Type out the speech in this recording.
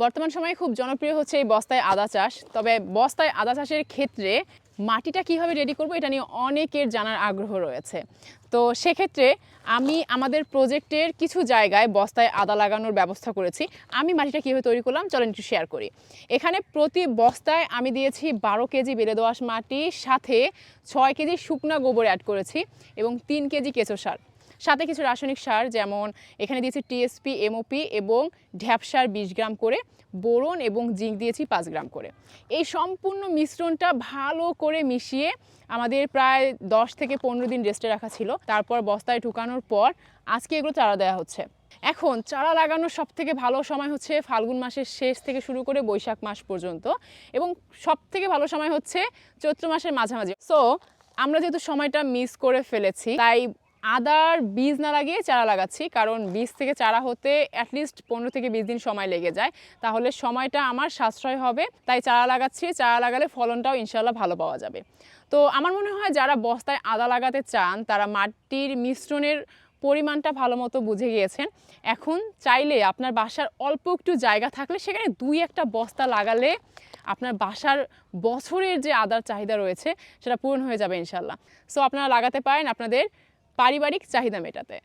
বর্তমান সময়ে খুব জনপ্রিয় হচ্ছে এই বস্তায় আদা চাষ। তবে বস্তায় আদা চাষের ক্ষেত্রে মাটিটা কীভাবে রেডি করব এটা নিয়ে অনেকের জানার আগ্রহ রয়েছে। তো সেক্ষেত্রে আমি আমাদের প্রজেক্টের কিছু জায়গায় বস্তায় আদা লাগানোর ব্যবস্থা করেছি। আমি মাটিটা কীভাবে তৈরি করলাম চলেন একটু শেয়ার করি। এখানে প্রতি বস্তায় আমি দিয়েছি বারো কেজি বেলে দোআঁশ মাটি, সাথে ছয় কেজি শুকনা গোবর অ্যাড করেছি এবং তিন কেজি কেঁচো সার। সাথে কিছু রাসায়নিক সার, যেমন এখানে দিয়েছি টিএসপি এমওপি এবং ঢ্যাপসার বিশ গ্রাম করে, বোরন এবং জিঙ্ক দিয়েছি পাঁচ গ্রাম করে। এই সম্পূর্ণ মিশ্রণটা ভালো করে মিশিয়ে আমাদের প্রায় দশ থেকে পনেরো দিন রেস্টে রাখা ছিল। তারপর বস্তায় ঢুকানোর পর আজকে এগুলো চারা দেওয়া হচ্ছে। এখন চারা লাগানোর সব থেকে ভালো সময় হচ্ছে ফাল্গুন মাসের শেষ থেকে শুরু করে বৈশাখ মাস পর্যন্ত এবং সব থেকে ভালো সময় হচ্ছে চৈত্র মাসের মাঝামাঝি। সো আমরা যেহেতু সময়টা মিস করে ফেলেছি, তাই আদার বীজ না লাগিয়ে চারা লাগাচ্ছি, কারণ বীজ থেকে চারা হতে অ্যাটলিস্ট পনেরো থেকে বিশ দিন সময় লেগে যায়। তাহলে সময়টা আমার সাশ্রয় হবে, তাই চারা লাগাচ্ছি, চারা লাগালে ফলনটাও ইনশাল্লাহ ভালো পাওয়া যাবে। তো আমার মনে হয় যারা বস্তায় আদা লাগাতে চান, তারা মাটির মিশ্রণের পরিমাণটা ভালো মতো বুঝে গিয়েছেন। এখন চাইলে আপনার বাসার অল্প একটু জায়গা থাকলে সেখানে দুই একটা বস্তা লাগালে আপনার বাসার বছরের যে আদার চাহিদা রয়েছে, সেটা পূরণ হয়ে যাবে ইনশাল্লাহ সো আপনারা লাগাতে পারেন, আপনাদের পারিবারিক চাহিদা মেটাতে।